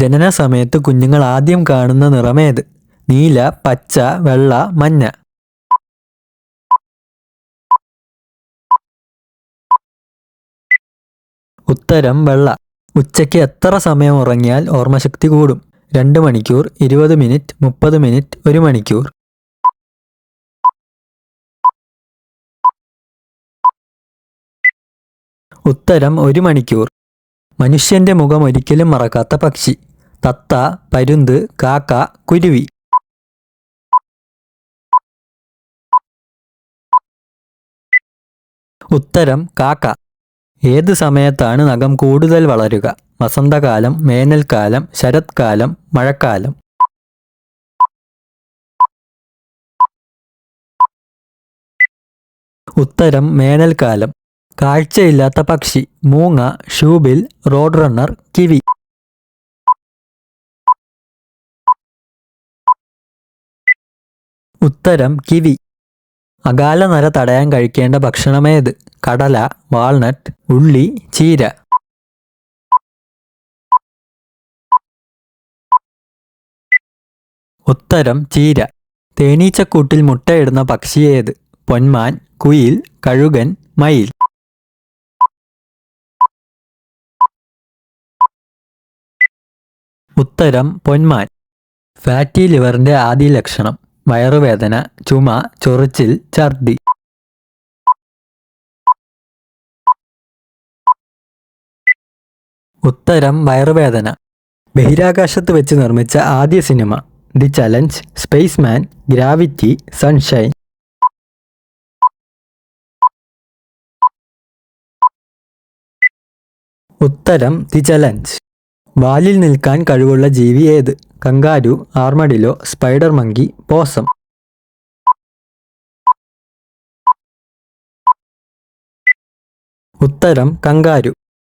ജനന സമയത്ത് കുഞ്ഞുങ്ങൾ ആദ്യം കാണുന്ന നിറമേത് നീല പച്ച വെള്ള മഞ്ഞ. ഉത്തരം വെള്ള. ഉച്ചയ്ക്ക് എത്ര സമയം ഉറങ്ങിയാൽ ഓർമ്മശക്തി കൂടും? രണ്ട് മണിക്കൂർ ഇരുപത് മിനിറ്റ് മുപ്പത് മിനിറ്റ് ഒരു മണിക്കൂർ. ഉത്തരം ഒരു മണിക്കൂർ. മനുഷ്യന്റെ മുഖം ഒരിക്കലും മറക്കാത്ത പക്ഷി. തത്ത പരുന്ത് കാക്ക കുരുവി. ഉത്തരം കാക്ക. ഏത് സമയത്താണ് നഖം കൂടുതൽ വളരുക? വസന്തകാലം വേനൽക്കാലം ശരത്കാലം മഴക്കാലം. ഉത്തരം വേനൽക്കാലം. കാഴ്ചയില്ലാത്ത പക്ഷി മൂങ്ങ ഷൂബിൽ റോഡ് റണ്ണർ കിവി. ഉത്തരം കിവി. അകാല നര തടയാൻ കഴിക്കേണ്ട ഭക്ഷണമേത്? കടല വാൾനട്ട് ഉള്ളി ചീര. ഉത്തരം ചീര. തേനീച്ചക്കൂട്ടിൽ മുട്ടയിടുന്ന പക്ഷിയേത്? പൊന്മാൻ കുയിൽ കഴുകൻ മയിൽ. ഉത്തരം പൊന്മാൻ. ഫാറ്റി ലിവറിന്റെ ആദ്യ ലക്ഷണം. വയറുവേദന ചുമ ചൊറിച്ചിൽ ഛർദി. ഉത്തരം വയറുവേദന. ബഹിരാകാശത്ത് വെച്ച് നിർമ്മിച്ച ആദ്യ cinema. The challenge spaceman gravity sunshine. ഉത്തരം ദി ചലഞ്ച്. വാലിൽ നിൽക്കാൻ കഴിവുള്ള ജീവി ഏത്? Kangaroo armadillo spider monkey possum. ഉത്തരം കങ്കാരു.